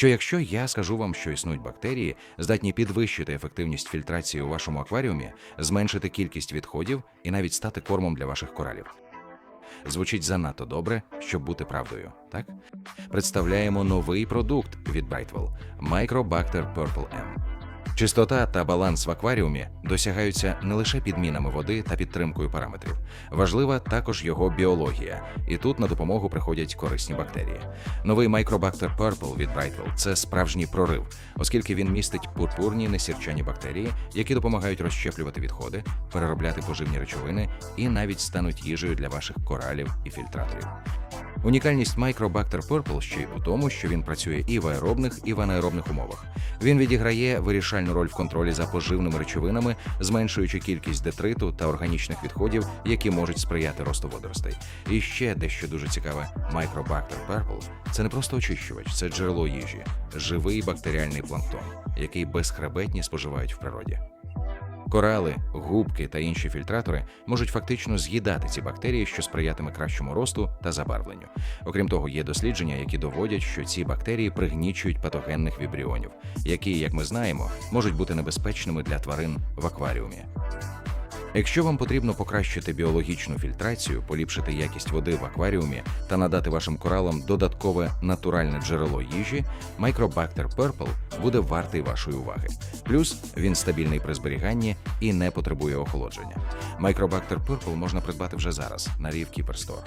що якщо я скажу вам, що існують бактерії, здатні підвищити ефективність фільтрації у вашому акваріумі, зменшити кількість відходів і навіть стати кормом для ваших коралів. Звучить занадто добре, щоб бути правдою, так? Представляємо новий продукт від Brightwell – Microbacter Purple M. Чистота та баланс в акваріумі досягаються не лише підмінами води та підтримкою параметрів. Важлива також його біологія, і тут на допомогу приходять корисні бактерії. Новий Microbacter Purple від Brightwell – це справжній прорив, оскільки він містить пурпурні несірчані бактерії, які допомагають розщеплювати відходи, переробляти поживні речовини і навіть стануть їжею для ваших коралів і фільтраторів. Унікальність Microbacter Purple ще й у тому, що він працює і в аеробних, і в анаеробних умовах. Він відіграє вирішальну роль в контролі за поживними речовинами, зменшуючи кількість детриту та органічних відходів, які можуть сприяти росту водоростей. І ще дещо дуже цікаве: Microbacter Purple – це не просто очищувач, це джерело їжі, живий бактеріальний планктон, який безхребетні споживають в природі. Корали, губки та інші фільтратори можуть фактично з'їдати ці бактерії, що сприятиме кращому росту та забарвленню. Окрім того, є дослідження, які доводять, що ці бактерії пригнічують патогенних вібріонів, які, як ми знаємо, можуть бути небезпечними для тварин в акваріумі. Якщо вам потрібно покращити біологічну фільтрацію, поліпшити якість води в акваріумі та надати вашим коралам додаткове натуральне джерело їжі, Microbacter Purple буде вартий вашої уваги. Плюс він стабільний при зберіганні і не потребує охолодження. Microbacter Purple можна придбати вже зараз на Рівкіперстор.